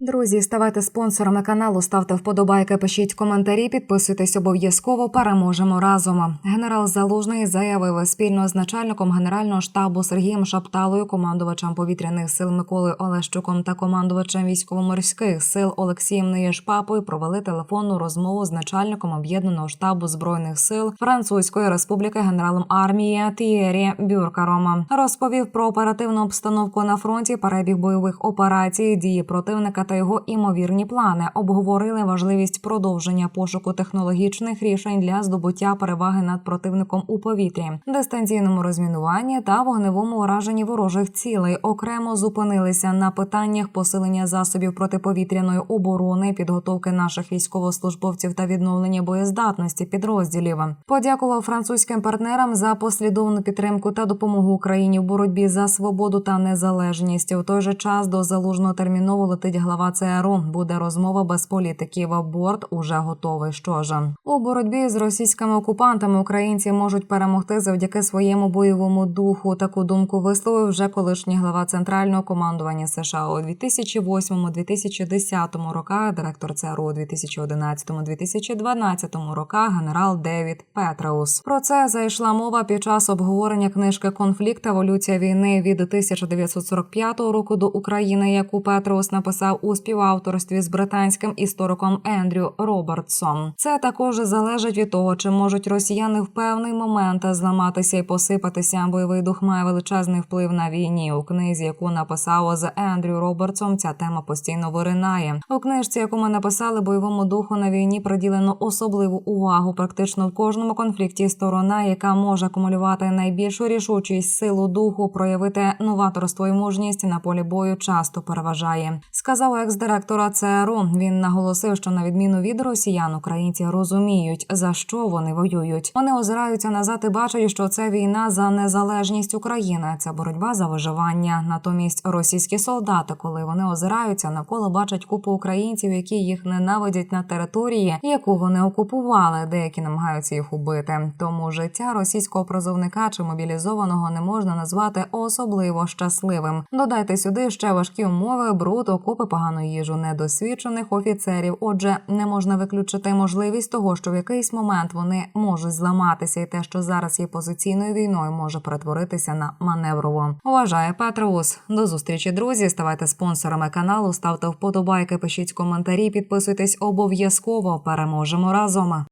Друзі, ставайте спонсорами каналу, ставте вподобайки, пишіть коментарі, підписуйтесь обов'язково. Переможемо разом. Генерал Залужний заявив спільно з начальником генерального штабу Сергієм Шапталою, командувачем повітряних сил Миколою Олещуком та командувачем військово-морських сил Олексієм Неєшпапою провели телефонну розмову з начальником об'єднаного штабу збройних сил Французької республіки генералом армії Тієрі Бюркаром. Розповів про оперативну обстановку на фронті, перебіг бойових операцій, дії противника та його імовірні плани. Обговорили важливість продовження пошуку технологічних рішень для здобуття переваги над противником у повітрі, дистанційному розмінуванні та вогневому ураженні ворожих цілей. Окремо зупинилися на питаннях посилення засобів протиповітряної оборони, підготовки наших військовослужбовців та відновлення боєздатності підрозділів. Подякував французьким партнерам за послідовну підтримку та допомогу Україні в боротьбі за свободу та незалежність. У той же час до залужного терміново летить глава ЦРУ. Буде розмова без політиків. Борт уже готовий. Що ж у боротьбі з російськими окупантами українці можуть перемогти завдяки своєму бойовому духу. Таку думку висловив вже колишній глава центрального командування США у 2008-2010 роках. Директор ЦРУ у 2011-2012 роках. Генерал Девід Петраус. Про це зайшла мова під час обговорення книжки Конфлікт еволюція війни від 1945 року до України, яку Петраус написав у співавторстві з британським істориком Ендрю Робертсом. Це також залежить від того, чи можуть росіяни в певний момент зламатися і посипатися. Бойовий дух має величезний вплив на війні. У книзі, яку написав з Ендрю Робертсом, ця тема постійно виринає. У книжці, яку ми написали бойовому духу на війні, приділено особливу увагу. Практично в кожному конфлікті сторона, яка може акумулювати найбільшу рішучість силу духу, проявити новаторство і мужність на полі бою, часто переважає. Сказав екс-директора ЦРУ. Він наголосив, що на відміну від росіян, українці розуміють за що вони воюють. Вони озираються назад і бачать, що це війна за незалежність України. Це боротьба за виживання. Натомість російські солдати, коли вони озираються навколо, бачать купу українців, які їх ненавидять на території, яку вони окупували. Деякі намагаються їх убити. Тому життя російського призовника чи мобілізованого не можна назвати особливо щасливим. Додайте сюди ще важкі умови, бруд, окопи, погану їжу недосвідчених офіцерів. Отже, не можна виключити можливість того, що в якийсь момент вони можуть зламатися, і те, що зараз є позиційною війною, може перетворитися на маневрову. Вважає Петроус. До зустрічі, друзі. Ставайте спонсорами каналу, ставте вподобайки, пишіть коментарі, підписуйтесь обов'язково. Переможемо разом.